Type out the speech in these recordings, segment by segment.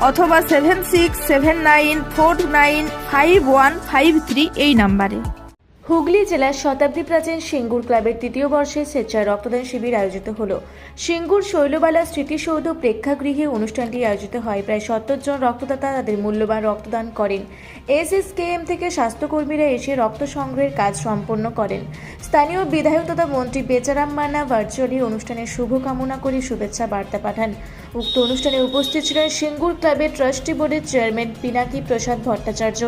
অথবা seven six seven nine four nine five one five three এই নাম্বারে। হুগলি জেলার শতাব্দী প্রাচীন সিঙ্গুর ক্লাবের তৃতীয় বর্ষে স্বেচ্ছায় রক্তদান শিবির আয়োজিত হলো। সিঙ্গুর শৈলবালা স্মৃতিসৌধ প্রেক্ষাগৃহে অনুষ্ঠানটি আয়োজিত হয়। প্রায় সত্তর জন রক্তদাতা তাদের মূল্যবান রক্তদান করেন। এস এস কে এম থেকে স্বাস্থ্যকর্মীরা এসে রক্ত সংগ্রহের কাজ সম্পন্ন করেন। স্থানীয় বিধায়ক তথা মন্ত্রী বেচারাম মান্না ভার্চুয়ালি অনুষ্ঠানের শুভকামনা করে শুভেচ্ছা বার্তা পাঠান। উক্ত অনুষ্ঠানে উপস্থিত ছিলেন সিঙ্গুর ক্লাবের ট্রাস্টি বোর্ডের চেয়ারম্যান পিনাকি প্রসাদ ভট্টাচার্য,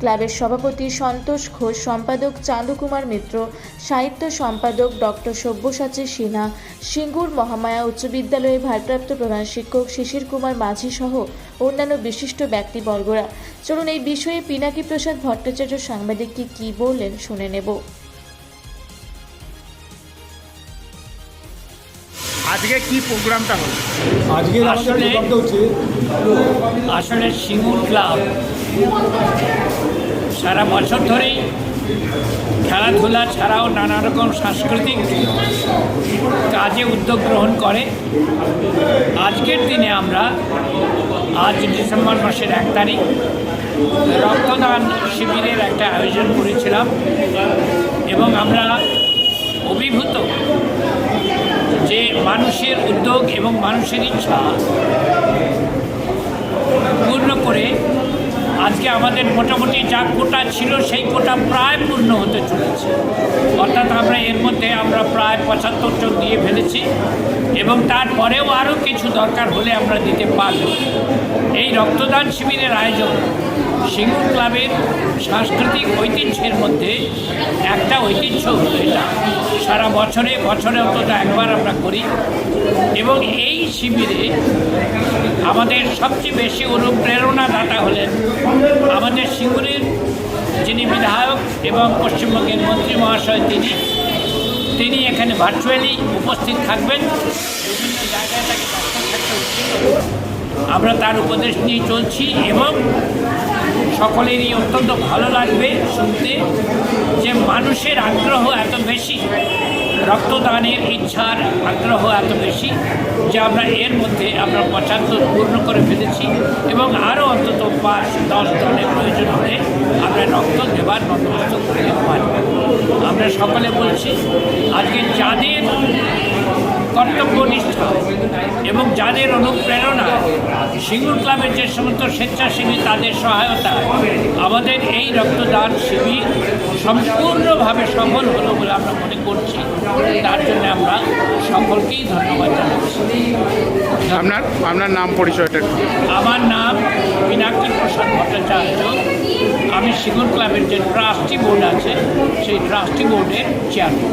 ক্লাবের সভাপতি সন্তোষ ঘোষ, সম্পাদক চাঁদু কুমার মিত্র সাহিত্য সম্পাদক ডক্টর সব্যসাচী সিনহা সিঙ্গুর মহামায়া উচ্চ বিদ্যালয়ের ভারপ্রাপ্ত প্রধান শিক্ষক শিশির কুমার মাঝি সহ অন্যান্য বিশিষ্ট ব্যক্তিবর্গরা। চলুন এই বিষয়ে পিনাকি প্রসাদ ভট্টাচার্য সাংবাদিককে কী বললেন শুনে নেব। আজকে কি প্রোগ্রামটা হলো? আজকে আসলে- প্রোগ্রামটা হচ্ছে আসলে সিঙ্গুর ক্লাব সারা বছর ধরেই খেলাধুলা ছাড়াও নানা রকম সাংস্কৃতিক কাজে উদ্যোগ গ্রহণ করে। আজকের দিনে আমরা, আজ ডিসেম্বর মাসের এক তারিখ, রক্তদান শিবিরের একটা আয়োজন করেছিলাম এবং আমরা অভিভূত যে মানুষের উদ্যোগ এবং মানুষের ইচ্ছা পূর্ণ করে আজকে আমাদের মোটামুটি যা কোটা ছিল, সেই কোটা প্রায় পূর্ণ হতে চলেছে। অর্থাৎ আমরা এর মধ্যে আমরা প্রায় পঁচাত্তর জন দিয়ে ফেলেছি এবং তারপরেও আরও কিছু দরকার হলে আমরা দিতে পারব। এই রক্তদান শিবিরের আয়োজন সিঙ্গুর ক্লাবের সাংস্কৃতিক ঐতিহ্যের মধ্যে একটা ঐতিহ্য হলো এটা। সারা বছরে বছরে অন্তত একবার আমরা করি। এবং এই শিবিরে আমাদের সবচেয়ে বেশি অনুপ্রেরণাদাতা হলেন আমাদের সিঙ্গুরের যিনি বিধায়ক এবং পশ্চিমবঙ্গের মন্ত্রী মহাশয় তিনি। তিনি এখানে ভার্চুয়ালি উপস্থিত থাকবেন। বিভিন্ন জায়গায় তাকে। আমরা তার উপদেশ নিয়ে চলছি এবং সকলেরই অত্যন্ত ভালো লাগবে শুনতে যে মানুষের আগ্রহ এত বেশি, রক্তদানের ইচ্ছার আগ্রহ এত বেশি, যে আমরা এর মধ্যে আমরা পঁচাত্তর পূর্ণ করে ফেলেছি এবং আরও অন্তত পাঁচ, দশ জনের প্রয়োজন হলে আমরা রক্ত দেবার বন্দোবস্ত করতে পারি। আমরা সকলে বলছি, আজকে যাদের কর্তব্যনিষ্ঠা এবং যাদের অনুপ্রেরণা সিঙ্গুর ক্লাবের যে সমস্ত স্বেচ্ছাসেবী তাদের সহায়তা আমাদের এই রক্তদান শিবির সম্পূর্ণভাবে সফল হলো বলে আমরা মনে করছি। তার জন্য আমরা সকলকেই ধন্যবাদ জানাচ্ছি। আপনার আপনার নাম পরিচয়টা। আমার নাম পিনাকি প্রসাদ ভট্টাচার্য। আমি সিঙ্গুর ক্লাবের যে ট্রাস্টি বোর্ড আছে সেই ট্রাস্টি বোর্ডের চেয়ারম্যান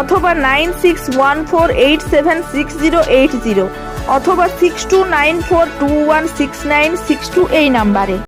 অথবা nine six one four eight seven six zero eight zero অথবা six two nine four two one six nine six two এই নাম্বারে।